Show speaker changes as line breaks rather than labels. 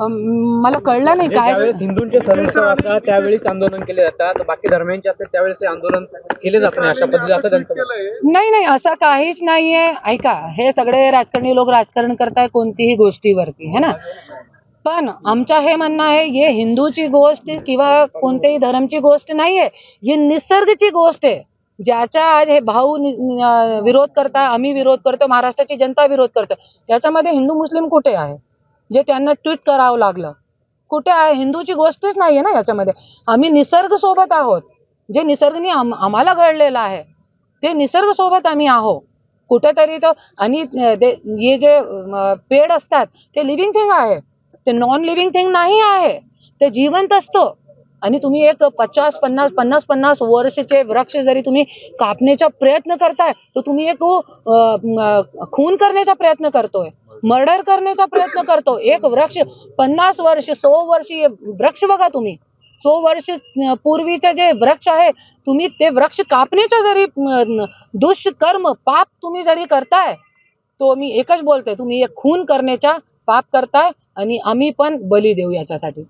मला कळलं नाही काय
ज्यावेळेस हिंदूंचे सण असतात त्यावेळीच आंदोलन केले जातात. बाकी धर्मियांचे असतात त्यावेळेस ते आंदोलन केले जात नाही. अशा पद्धतीचं असं त्यांचं मत आहे.
नाही नाही असं काहीच नाहीये. ऐका हे सगळे राजकारणी लोक राजकारण करताय कोणतीही गोष्टीवरती है ना? पण आमचं हे म्हणणं आहे हे हिंदूची गोष्ट किंवा कोणत्याही धर्मची गोष्ट नाहीये. ही निसर्गची गोष्ट आहे. ज्याचा आज हे भाऊ नि- नि- अं, विरोध करताय आम्ही विरोध करतो महाराष्ट्राची जनता विरोध करतो. याच्यामध्ये हिंदू मुस्लिम कुठे आहे? जे त्यांना ट्विट करावं लागलं. कुठे आहे? हिंदूची गोष्टच नाहीये ना याच्यामध्ये. आम्ही निसर्ग सोबत आहोत. जे निसर्गनी आम आम्हाला घडलेलं आहे ते निसर्ग सोबत आम्ही आहो कुठेतरी तो आणि ते हे जे पेड असतात ते लिव्हिंग थिंग आहे. ते नॉन लिव्हिंग थिंग नाही आहे. ते जिवंत असतो. आणि तुम्ही एक पचास पन्नास पन्नास पन्नास वर्षचे वृक्ष जरी तुम्ही कापण्याचा प्रयत्न करताय तर तुम्ही एक खून करण्याचा प्रयत्न करतोय. मर्डर करण्याचा प्रयत्न करतो. एक वृक्ष पन्नास वर्ष सो वर्ष वृक्ष बघा तुम्ही. सो वर्ष पूर्वीचे जे वृक्ष आहे तुम्ही ते वृक्ष कापण्याचा जरी दुष्कर्म पाप तुम्ही जरी करताय तो मी एकच बोलते तुम्ही एक खून करण्याचा पाप करताय आणि आम्ही पण बली देऊ याच्यासाठी.